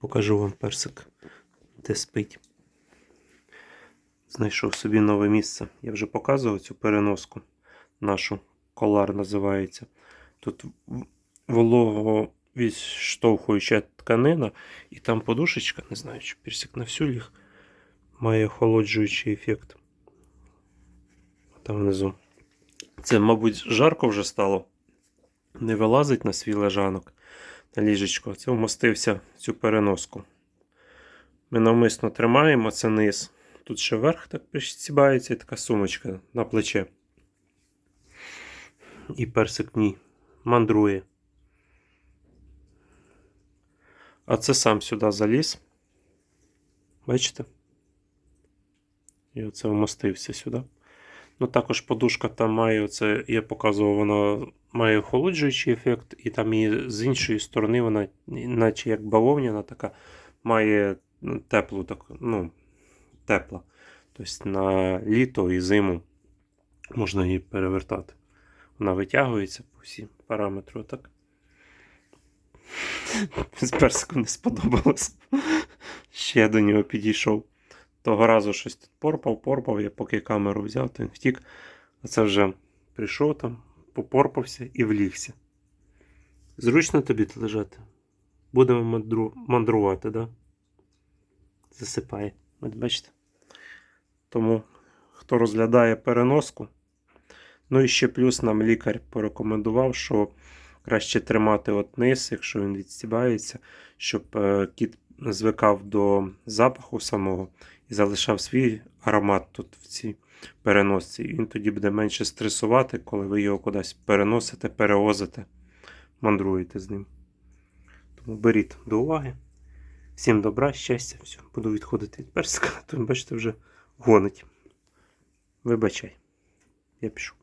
Покажу вам персик, де спить. Знайшов собі нове місце. Я вже показував цю переноску нашу. Колар називається. Тут в- вологовідштовхуюча тканина, і там подушечка, не знаю, чи персик на всю ліг, має охолоджуючий ефект. Там внизу. Це, мабуть, жарко вже стало. Не вилазить на свій лежанок ліжечко. Це вмостився цю переноску. Ми навмисно тримаємо це низ. Тут ще верх так прищібається і така сумочка на плече. І персик в ній мандрує. А це сам сюди заліз. Бачите? І оце вмостився сюди. Ну, також подушка там має, оце я показував, вона має охолоджуючий ефект, і там і з іншої сторони вона, наче як бавовняна така, має ну, теплу, так, ну, тепла. Тобто на літо і зиму можна її перевертати. Вона витягується по всім параметру, так. З персику не сподобалось. Ще до нього підійшов. Того разу щось тут порпав, порпав, я поки камеру взяв, то він втік. А це вже прийшов там, попорпався і влігся. Зручно тобі лежати? Будемо мандру... мандрувати, да? Засипає. От бачите? Тому, хто розглядає переноску. Ну і ще плюс нам лікар порекомендував, що краще тримати от низ, якщо він відстібається, щоб е, кіт звикав до запаху самого і залишав свій аромат тут в цій переносці. І він тоді буде менше стресувати, коли ви його кудись переносите, перевозите, мандруєте з ним. Тому беріть до уваги. Всім добра, щастя, все, буду відходити від персика, то бачите, вже гонить. Вибачай. Я пішов.